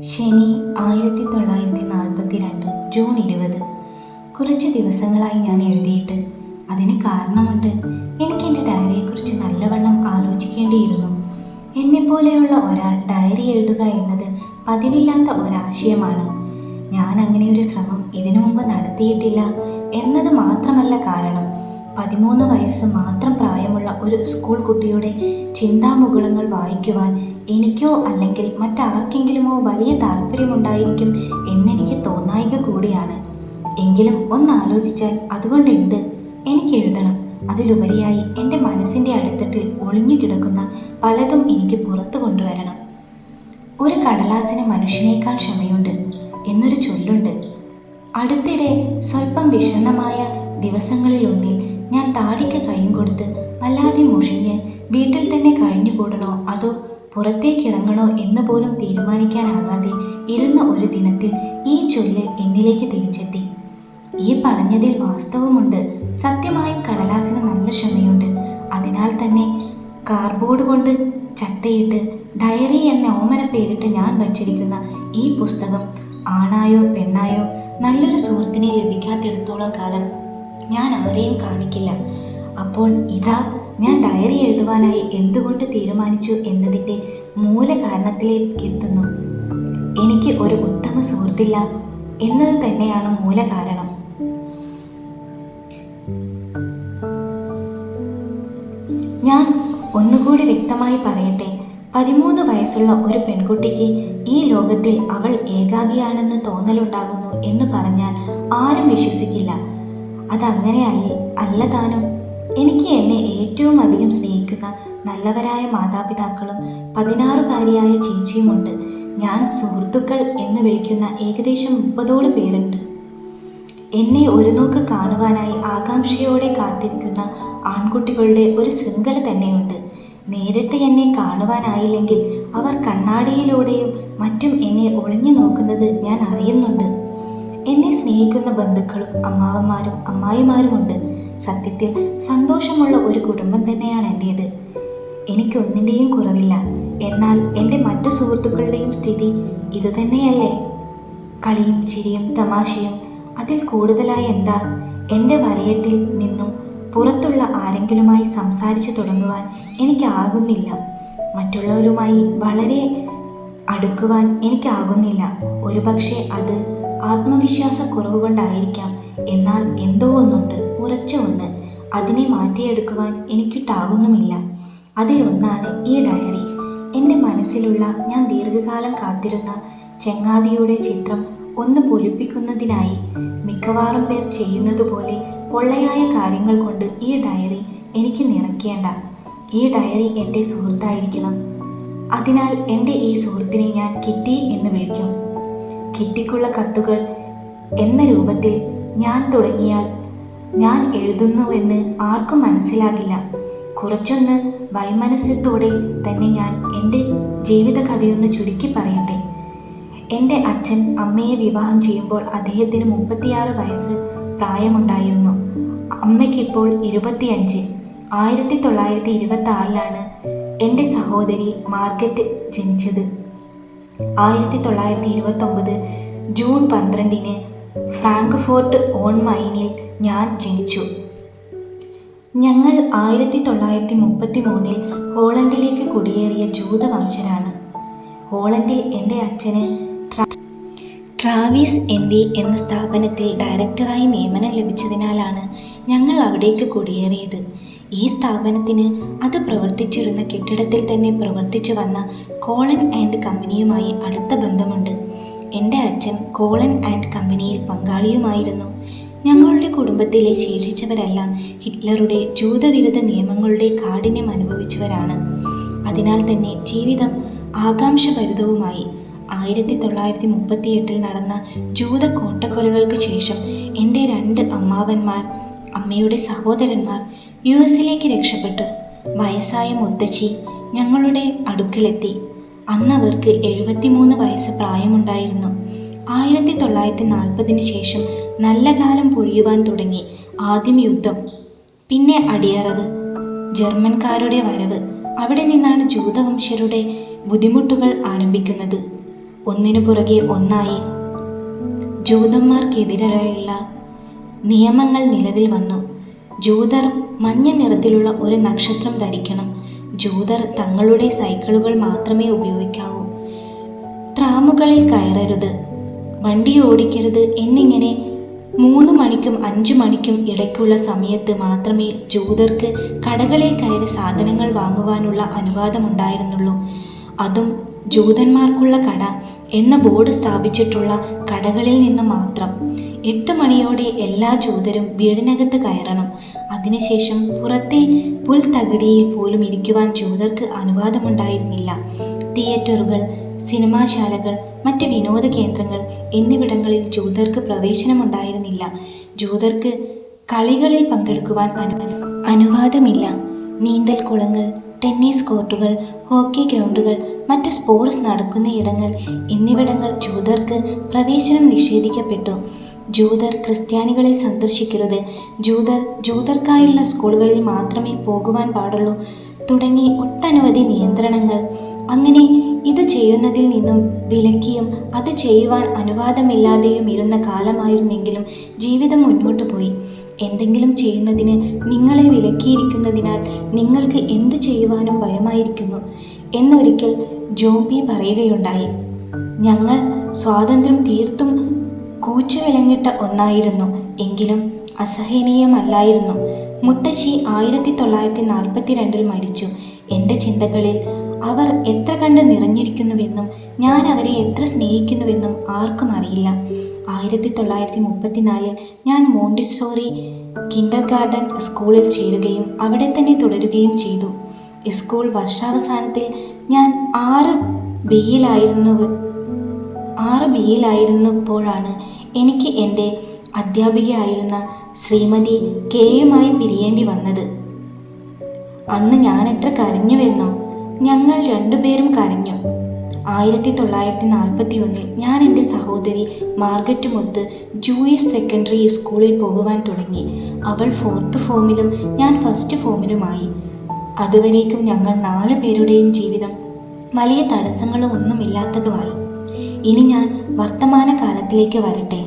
ശനി ആയിരത്തി തൊള്ളായിരത്തി നാൽപ്പത്തി രണ്ട് ജൂൺ ഇരുപത്. കുറച്ച് ദിവസങ്ങളായി ഞാൻ എഴുതിയിട്ട് അതിന് കാരണമുണ്ട്. എനിക്ക് എന്റെ ഡയറിയെക്കുറിച്ച് നല്ലവണ്ണം ആലോചിക്കേണ്ടിയിരുന്നു. എന്നെപ്പോലെയുള്ള ഒരാൾ ഡയറി എഴുതുക എന്നത് പതിവില്ലാത്ത ഒരാശയമാണ്. ഞാൻ അങ്ങനെ ഒരു ശ്രമം ഇതിനു മുമ്പ് നടത്തിയിട്ടില്ല. എന്നത് മാത്രമല്ല കാരണം പതിമൂന്ന് വയസ്സ് മാത്രം പ്രായമുള്ള ഒരു സ്കൂൾ കുട്ടിയുടെ ചിന്താമുകുളങ്ങൾ വായിക്കുവാൻ എനിക്കോ അല്ലെങ്കിൽ മറ്റാർക്കെങ്കിലുമോ വലിയ താല്പര്യമുണ്ടായിരിക്കും എന്നെനിക്ക് തോന്നായിക കൂടിയാണ്. എങ്കിലും ഒന്നാലോചിച്ചാൽ അതുകൊണ്ട് എന്ത്? എനിക്ക് എഴുതണം. അതിലുപരിയായി എന്റെ മനസ്സിന്റെ അടിത്തട്ടിൽ ഒളിഞ്ഞു കിടക്കുന്ന പലതും എനിക്ക് പുറത്തു കൊണ്ടുവരണം. ഒരു കടലാസിന് മനുഷ്യനേക്കാൾ ക്ഷമയുണ്ട് എന്നൊരു ചൊല്ലുണ്ട്. അടുത്തിടെ സ്വല്പം വിഷണ്ണമായ ദിവസങ്ങളിലൊന്നിൽ ഞാൻ താടിക്ക് കൈയും കൊടുത്ത് വല്ലാതെ മുഷിഞ്ഞ് വീട്ടിൽ തന്നെ കഴിഞ്ഞുകൂടണോ അതോ പുറത്തേക്കിറങ്ങണോ എന്ന് പോലും തീരുമാനിക്കാനാകാതെ ഇരുന്ന ഒരു ദിനത്തിൽ ഈ ചൊല്ല് എന്നിലേക്ക് തിരിച്ചെത്തി. ഈ പറഞ്ഞതിൽ വാസ്തവമുണ്ട്. സത്യമായും കടലാസിന് നല്ല ക്ഷമയുണ്ട്. അതിനാൽ തന്നെ കാർഡ്ബോർഡ് കൊണ്ട് ചട്ടയിട്ട് ഡയറി എന്ന ഓമന പേരിട്ട് ഞാൻ വച്ചിരിക്കുന്ന ഈ പുസ്തകം ആണായോ പെണ്ണായോ നല്ലൊരു സുഹൃത്തിനെ ലഭിക്കാത്തിടത്തോളം കാലം ഞാൻ ആരെയും കാണിക്കില്ല. അപ്പോൾ ഇതാ ഞാൻ ഡയറി എഴുതുവാനായി എന്തുകൊണ്ട് തീരുമാനിച്ചു എന്നതിന്റെ മൂല കാരണത്തിലേക്ക് എത്തുന്നു. എനിക്ക് ഒരു ഉത്തമ സുഹൃത്തില്ല എന്നത് തന്നെയാണ് മൂല കാരണം ഞാൻ ഒന്നുകൂടി വ്യക്തമായി പറയട്ടെ പതിമൂന്ന് വയസ്സുള്ള ഒരു പെൺകുട്ടിക്ക് ഈ ലോകത്തിൽ അവൾ ഏകാഗിയാണെന്ന് തോന്നലുണ്ടാകുന്നു എന്ന് പറഞ്ഞാൽ ആരും വിശ്വസിക്കില്ല. അതങ്ങനെ അല്ല താനും എനിക്ക് എന്നെ ഏറ്റവും അധികം സ്നേഹിക്കുന്ന നല്ലവരായ മാതാപിതാക്കളും പതിനാറുകാരിയായ ചേച്ചിയുമുണ്ട്. ഞാൻ സുഹൃത്തുക്കൾ എന്ന് വിളിക്കുന്ന ഏകദേശം മുപ്പതോളം പേരുണ്ട്. എന്നെ ഒരു നോക്ക് കാണുവാനായി ആകാംക്ഷയോടെ കാത്തിരിക്കുന്ന ആൺകുട്ടികളുടെ ഒരു ശൃംഖല തന്നെയുണ്ട്. നേരിട്ട് എന്നെ കാണുവാനായില്ലെങ്കിൽ അവർ കണ്ണാടിയിലൂടെയും മറ്റും എന്നെ ഒളിഞ്ഞു നോക്കുന്നത് ഞാൻ അറിയുന്നുണ്ട്. എന്നെ സ്നേഹിക്കുന്ന ബന്ധുക്കളും അമ്മാവന്മാരും അമ്മായിമാരുമുണ്ട്. സത്യത്തിൽ സന്തോഷമുള്ള ഒരു കുടുംബം തന്നെയാണ് എന്റേത് എനിക്കൊന്നിന്റെയും കുറവില്ല. എന്നാൽ എന്റെ മറ്റു സുഹൃത്തുക്കളുടെയും സ്ഥിതി ഇതുതന്നെയല്ലേ കളിയും ചിരിയും തമാശയും അതിൽ കൂടുതലായി എന്താ? എന്റെ വലയത്തിൽ നിന്നും പുറത്തുള്ള ആരെങ്കിലുമായി സംസാരിച്ചു തുടങ്ങുവാൻ എനിക്കാകുന്നില്ല. മറ്റുള്ളവരുമായി വളരെ അടുക്കുവാൻ എനിക്കാകുന്നില്ല. ഒരുപക്ഷെ അത് ആത്മവിശ്വാസക്കുറവ് കൊണ്ടായിരിക്കാം എന്നാൽ എന്തോ ഒന്നുണ്ട് ഉറച്ച ഒന്ന്. അതിനെ മാറ്റിയെടുക്കുവാൻ എനിക്കിട്ടാകുന്നുമില്ല അതിലൊന്നാണ് ഈ ഡയറി. എന്റെ മനസ്സിലുള്ള ഞാൻ ദീർഘകാലം കാത്തിരുന്ന ചെങ്ങാതിയുടെ ചിത്രം ഒന്ന് പൊലിപ്പിക്കുന്നതിനായി മിക്കവാറും പേർ ചെയ്യുന്നതുപോലെ പൊള്ളയായ കാര്യങ്ങൾ കൊണ്ട് ഈ ഡയറി എനിക്ക് നിറയ്ക്കേണ്ട. ഈ ഡയറി എന്റെ സുഹൃത്തായിരിക്കണം. അതിനാൽ എന്റെ ഈ സുഹൃത്തിനെ ഞാൻ കിറ്റി എന്ന് വിളിക്കും. കിറ്റിക്കുള്ള കത്തുകൾ എന്ന രൂപത്തിൽ ഞാൻ തുടങ്ങിയാൽ ഞാൻ എഴുതുന്നുവെന്ന് ആർക്കും മനസ്സിലാകില്ല. കുറച്ചൊന്ന് വൈമനസ്യത്തോടെ തന്നെ ഞാൻ എന്റെ ജീവിതകഥയൊന്ന് ചുരുക്കി പറയട്ടെ. എന്റെ അച്ഛൻ അമ്മയെ വിവാഹം ചെയ്യുമ്പോൾ അദ്ദേഹത്തിന് മുപ്പത്തിയാറ് വയസ്സ് പ്രായമുണ്ടായിരുന്നു. അമ്മയ്ക്കിപ്പോൾ ഇരുപത്തിയഞ്ച്. ആയിരത്തി തൊള്ളായിരത്തി ഇരുപത്തി ആറിലാണ് എന്റെ സഹോദരി മാർഗറ്റ് ജനിച്ചത്. ആയിരത്തി തൊള്ളായിരത്തി ഇരുപത്തൊമ്പത് ജൂൺ പന്ത്രണ്ടിന് ഫ്രാങ്ക്ഫോർട്ട് ഓൺ മൈനിൽ ഞാൻ ജനിച്ചു. ഞങ്ങൾ ആയിരത്തി തൊള്ളായിരത്തി മുപ്പത്തി മൂന്നിൽ ഹോളണ്ടിലേക്ക് കുടിയേറിയ ജൂതവംശരാണ് ഹോളണ്ടിൽ എന്റെ അച്ഛന് ട്രാവീസ് എൻ വി എന്ന സ്ഥാപനത്തിൽ ഡയറക്ടറായി നിയമനം ലഭിച്ചതിനാലാണ് ഞങ്ങൾ അവിടേക്ക് കുടിയേറിയത്. ഈ സ്ഥാപനത്തിന് അത് പ്രവർത്തിച്ചിരുന്ന കെട്ടിടത്തിൽ തന്നെ പ്രവർത്തിച്ചു വന്ന കോളൻ ആൻഡ് കമ്പനിയുമായി അടുത്ത ബന്ധമുണ്ട്. എന്റെ അച്ഛൻ കോളൻ ആൻഡ് കമ്പനിയിൽ പങ്കാളിയുമായിരുന്നു. ഞങ്ങളുടെ കുടുംബത്തിലെ ശേഷിച്ചവരെല്ലാം ഹിറ്റ്ലറുടെ ജൂതവിരുദ്ധ നിയമങ്ങളുടെ കാഠിന്യം അനുഭവിച്ചവരാണ്. അതിനാൽ തന്നെ ജീവിതം ആകാംക്ഷഭരിതവുമായി. ആയിരത്തി തൊള്ളായിരത്തി മുപ്പത്തിയെട്ടിൽ നടന്ന ജൂത കോട്ടക്കൊലകൾക്ക് ശേഷം എന്റെ രണ്ട് അമ്മാവന്മാർ അമ്മയുടെ സഹോദരന്മാർ യു എസിലേക്ക് രക്ഷപ്പെട്ടു. വയസ്സായ മുത്തച്ഛി ഞങ്ങളുടെ അടുക്കലെത്തി. അന്ന് അവർക്ക് എഴുപത്തിമൂന്ന് വയസ്സ് പ്രായമുണ്ടായിരുന്നു. ആയിരത്തി തൊള്ളായിരത്തി നാൽപ്പതിനു ശേഷം നല്ല കാലം പൊഴിയുവാൻ തുടങ്ങി ആദ്യം യുദ്ധം പിന്നെ അടിയറവ്. ജർമ്മൻകാരുടെ വരവ്. അവിടെ നിന്നാണ് ജൂതവംശരുടെ ബുദ്ധിമുട്ടുകൾ ആരംഭിക്കുന്നത്. ഒന്നിനു പുറകെ ഒന്നായി. ജൂതന്മാർക്കെതിരായുള്ള നിയമങ്ങൾ നിലവിൽ വന്നു. ജൂതർ മഞ്ഞ നിറത്തിലുള്ള ഒരു നക്ഷത്രം ധരിക്കണം. ജൂതർ തങ്ങളുടെ സൈക്കിളുകൾ മാത്രമേ ഉപയോഗിക്കാവൂ. ട്രാമുകളിൽ കയറരുത്. വണ്ടി ഓടിക്കരുത് എന്നിങ്ങനെ മൂന്ന് മണിക്കും അഞ്ചു മണിക്കും ഇടയ്ക്കുള്ള സമയത്ത് മാത്രമേ ജൂതർക്ക് കടകളിൽ കയറി സാധനങ്ങൾ വാങ്ങുവാനുള്ള അനുവാദമുണ്ടായിരുന്നുള്ളൂ അതും ജൂതന്മാർക്കുള്ള കട എന്ന ബോർഡ് സ്ഥാപിച്ചിട്ടുള്ള കടകളിൽ നിന്ന് മാത്രം. എട്ട് മണിയോടെ എല്ലാ ജൂതരും വീടിനകത്ത് കയറണം. അതിനുശേഷം പുറത്തെ പുൽത്തകിടിയിൽ പോലും ഇരിക്കുവാൻ ജൂതർക്ക് അനുവാദമുണ്ടായിരുന്നില്ല. തിയേറ്ററുകൾ സിനിമാശാലകൾ മറ്റ് വിനോദ കേന്ദ്രങ്ങൾ എന്നിവിടങ്ങളിൽ ജൂതർക്ക് പ്രവേശനമുണ്ടായിരുന്നില്ല. ജൂതർക്ക് കളികളിൽ പങ്കെടുക്കുവാൻ അനു അനുവാദമില്ല. നീന്തൽ കുളങ്ങൾ ടെന്നീസ് കോർട്ടുകൾ ഹോക്കി ഗ്രൗണ്ടുകൾ മറ്റ് സ്പോർട്സ് നടക്കുന്ന ഇടങ്ങൾ എന്നിവിടങ്ങൾ ജൂതർക്ക് പ്രവേശനം നിഷേധിക്കപ്പെട്ടു. ജൂതർ ക്രിസ്ത്യാനികളെ സന്ദർശിക്കരുത്. ജൂതർ ജൂതർക്കായുള്ള സ്കൂളുകളിൽ മാത്രമേ പോകുവാൻ പാടുള്ളൂ. തുടങ്ങി ഒട്ടനവധി നിയന്ത്രണങ്ങൾ. അങ്ങനെ ഇത് ചെയ്യുന്നതിൽ നിന്നും വിലക്കിയും അത് ചെയ്യുവാൻ അനുവാദമില്ലാതെയും ഇരുന്ന കാലമായിരുന്നെങ്കിലും ജീവിതം മുന്നോട്ട് പോയി. എന്തെങ്കിലും ചെയ്യുന്നതിന് നിങ്ങളെ വിലക്കിയിരിക്കുന്നതിനാൽ നിങ്ങൾക്ക് എന്ത് ചെയ്യുവാനും ഭയമായിരിക്കുന്നു. എന്നൊരിക്കൽ ജോബി പറയുകയുണ്ടായി. ഞങ്ങൾ സ്വാതന്ത്ര്യം തീർത്തും കൂച്ചുവിലങ്ങിട്ട ഒന്നായിരുന്നു. എങ്കിലും അസഹനീയമല്ലായിരുന്നു. മുത്തശ്ശി ആയിരത്തി തൊള്ളായിരത്തി നാൽപ്പത്തി രണ്ടിൽ മരിച്ചു. എന്റെ ചിന്തകളിൽ അവർ എത്ര കണ്ട് നിറഞ്ഞിരിക്കുന്നുവെന്നും ഞാൻ അവരെ എത്ര സ്നേഹിക്കുന്നുവെന്നും ആർക്കും അറിയില്ല. ആയിരത്തി തൊള്ളായിരത്തി മുപ്പത്തിനാലിൽ ഞാൻ മോണ്ടിസോറി കിൻഡർ ഗാർഡൻ സ്കൂളിൽ ചേരുകയും അവിടെ തന്നെ തുടരുകയും ചെയ്തു. സ്കൂൾ വർഷാവസാനത്തിൽ ഞാൻ ആറ് ബിയിലായിരുന്നു ആറ് ബിയിലായിരുന്നപ്പോഴാണ് എനിക്ക് എന്റെ അധ്യാപികയായിരുന്ന ശ്രീമതി കെയുമായി പിരിയേണ്ടി വന്നത്. അന്ന് ഞാൻ എത്ര കരഞ്ഞുവെന്നോ ഞങ്ങൾ രണ്ടുപേരും കരഞ്ഞു. ആയിരത്തി തൊള്ളായിരത്തി നാൽപ്പത്തി ഒന്നിൽ ഞാൻ എന്റെ സഹോദരി മാർഗറ്റുമൊത്ത് ജൂയിഷ് സെക്കൻഡറി സ്കൂളിൽ പോകുവാൻ തുടങ്ങി. അവൾ ഫോർത്ത് ഫോമിലും ഞാൻ ഫസ്റ്റ് ഫോമിലുമായി. അതുവരേക്കും ഞങ്ങൾ നാല് പേരുടെയും ജീവിതം വലിയ തടസ്സങ്ങളും ഒന്നുമില്ലാത്തതുമായി. ഇനി ഞാൻ വർത്തമാന കാലത്തിലേക്ക് വരട്ടെ.